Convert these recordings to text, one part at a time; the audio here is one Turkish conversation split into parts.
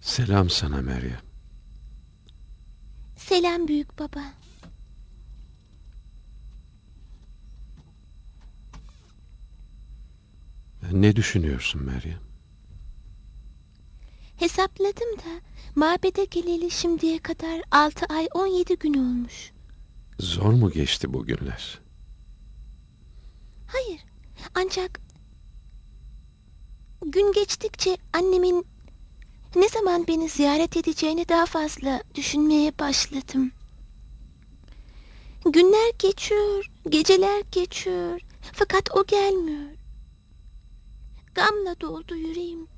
Selam sana Meryem. Selam büyük baba. Ne düşünüyorsun Meryem? Hesapladım da mabede geleli şimdiye kadar 6 ay 17 gün olmuş. Zor mu geçti bu günler? Hayır. Ancak gün geçtikçe annemin ne zaman beni ziyaret edeceğini daha fazla düşünmeye başladım. Günler geçiyor, geceler geçiyor. Fakat o gelmiyor. Gamla doldu yüreğim.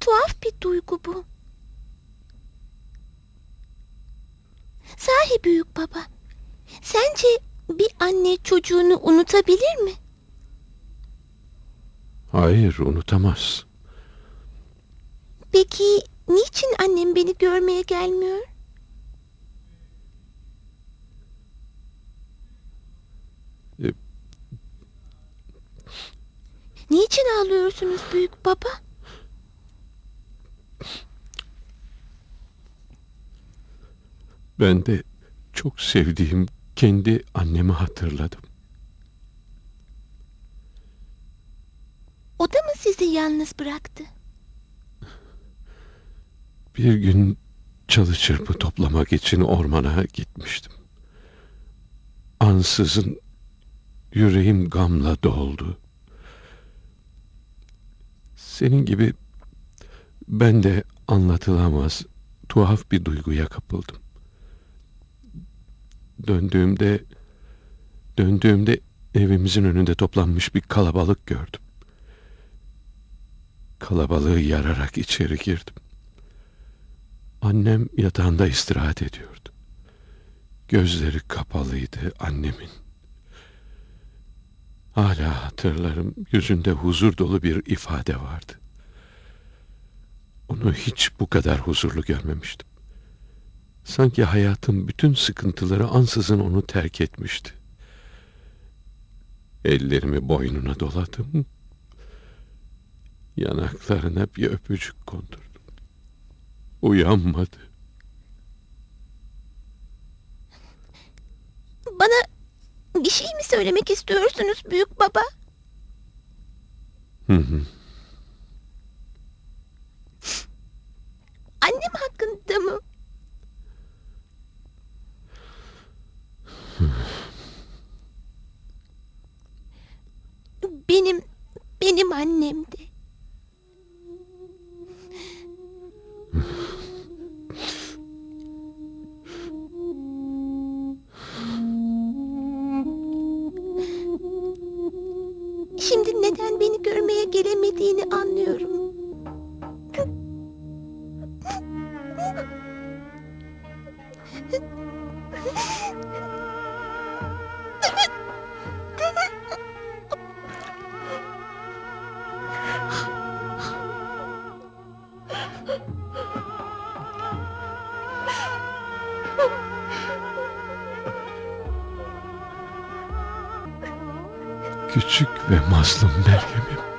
Tuhaf bir duygu bu. Sahi büyük baba. Sence bir anne çocuğunu unutabilir mi? Hayır, unutamaz. Peki niçin annem beni görmeye gelmiyor? E- Niçin ağlıyorsunuz büyük baba? Ben de çok sevdiğim kendi annemi hatırladım. O da mı sizi yalnız bıraktı? Bir gün çalı çırpı toplamak için ormana gitmiştim. Ansızın yüreğim gamla doldu. Senin gibi ben de anlatılamaz tuhaf bir duyguya kapıldım. Döndüğümde döndüğümde evimizin önünde toplanmış bir kalabalık gördüm. Kalabalığı yararak içeri girdim. Annem yatağında istirahat ediyordu. Gözleri kapalıydı annemin. Hala hatırlarım yüzünde huzur dolu bir ifade vardı. Onu hiç bu kadar huzurlu görmemiştim. Sanki hayatın bütün sıkıntıları ansızın onu terk etmişti. Ellerimi boynuna doladım. Yanaklarına bir öpücük kondurdum. Uyanmadı. Bana bir şey mi söylemek istiyorsunuz büyük baba? Hı hı. Annem hakkında mı? Benim, benim annemdi. Şimdi neden beni görmeye gelemediğini anlıyorum. Küçük ve mazlum Meryem'im.